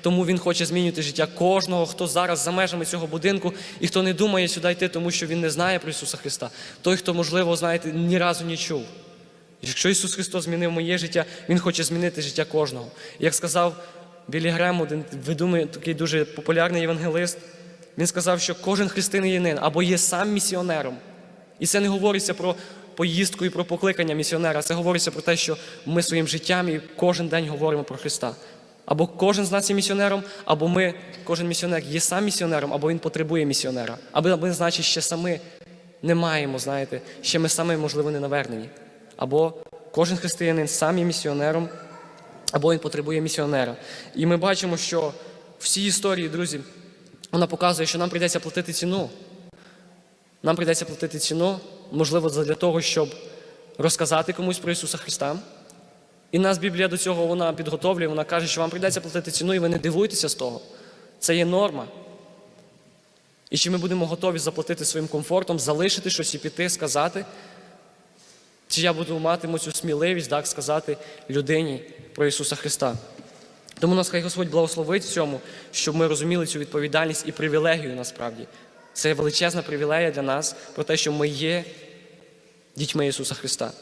тому Він хоче змінювати життя кожного, хто зараз за межами цього будинку і хто не думає сюди йти, тому що він не знає про Ісуса Христа. Той, хто, можливо, знаєте, ні разу не чув. Якщо Ісус Христос змінив моє життя, Він хоче змінити життя кожного. Як сказав Білі Грем, один відомий, такий дуже популярний євангелист, він сказав, що кожен християнин або є сам місіонером. І це не говориться про поїздку і про покликання місіонера. Це говориться про те, що ми своїм життям і кожен день говоримо про Христа. Або кожен з нас є місіонером, або ми, кожен місіонер є сам місіонером, або він потребує місіонера. Або ми, значить, ще самі не маємо, знаєте, ще ми самі, можливо, не навернені. Або кожен християнин сам є місіонером, або він потребує місіонера. І ми бачимо, що в цій історії, друзі, вона показує, що нам прийдеться платити ціну. Нам прийдеться платити ціну, можливо, для того, щоб розказати комусь про Ісуса Христа. І нас Біблія до цього вона підготовлює, вона каже, що вам прийдеться платити ціну, і ви не дивуйтеся з того. Це є норма. І чи ми будемо готові заплатити своїм комфортом, залишити щось і піти, сказати, чи я буду матиму цю сміливість так сказати людині про Ісуса Христа. Тому нас хай Господь благословить в цьому, щоб ми розуміли цю відповідальність і привілегію насправді. Це величезна привілея для нас про те, що ми є дітьми Ісуса Христа.